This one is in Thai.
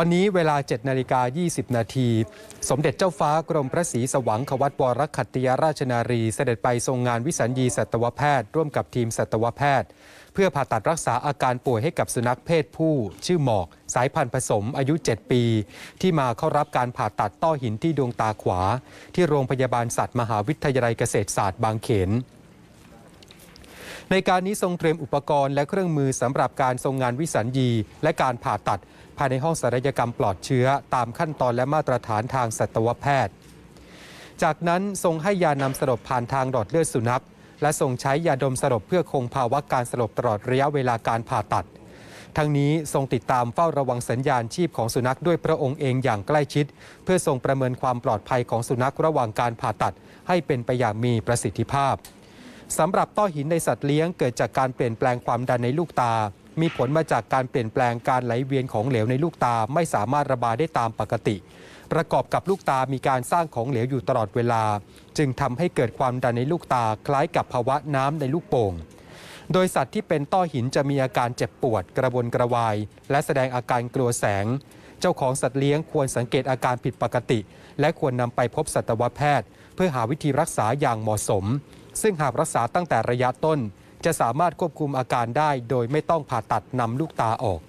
วันนี้เวลา 7 นาฬิกา 20 นาที สมเด็จเจ้าฟ้ากรมพระศรีสวังควัตวรคัตติยราชนารี เสด็จไปทรงงานวิสัญญีสัตวแพทย์ ร่วมกับทีมสัตวแพทย์ เพื่อผ่าตัดรักษาอาการป่วยให้กับสุนัขเพศผู้ ชื่อหมอก สายพันธุ์ผสมอายุ 7 ปี ที่มาเข้ารับการผ่าตัดต้อหินที่ดวงตาขวา ที่โรงพยาบาลสัตว์มหาวิทยาลัยเกษตรศาสตร์บางเขน ในการนี้ทรงเตรียมอุปกรณ์และเครื่องมือสำหรับการทรงงานวิสัญญี และการผ่าตัด ภายในห้องศัลยกรรมปลอดเชื้อ ตามขั้นตอนและมาตรฐานทางสัตวแพทย์ จากนั้นทรงให้ยานำสลบผ่านทางหลอดเลือดสุนัข และทรงใช้ยาดมสลบเพื่อคงภาวะการสลบตลอดระยะเวลาการผ่าตัดทั้งนี้ทรงติดตามเฝ้าระวังสัญญาณชีพของสุนัขด้วยพระองค์เองอย่างใกล้ชิด เพื่อทรงประเมินความปลอดภัยของสุนัขระหว่างการผ่าตัด ให้เป็นไปอย่างมีประสิทธิภาพ สำหรับต้อหินในสัตว์เลี้ยงเกิดจากการเปลี่ยนแปลงความดันในลูกตา มีผลมาจากการเปลี่ยนแปลงการไหลเวียนของเหลวในลูกตาไม่สามารถระบายได้ตามปกติ ประกอบกับลูกตามีการสร้างของเหลวอยู่ตลอดเวลา จึงทำให้เกิดความดันในลูกตาคล้ายกับภาวะน้ำในลูกโป่งโดยสัตว์ที่เป็นต้อหินจะมีอาการเจ็บปวดกระวนกระวาย และแสดงอาการกลัวแสง เจ้าของสัตว์เลี้ยงควรสังเกตอาการผิดปกติ และควรนำไปพบสัตวแพทย์ เพื่อหาวิธีรักษาอย่างเหมาะสม ซึ่งหากรักษาตั้งแต่ระยะต้น จะสามารถควบคุมอาการได้โดยไม่ต้องผ่าตัดนำลูกตาออก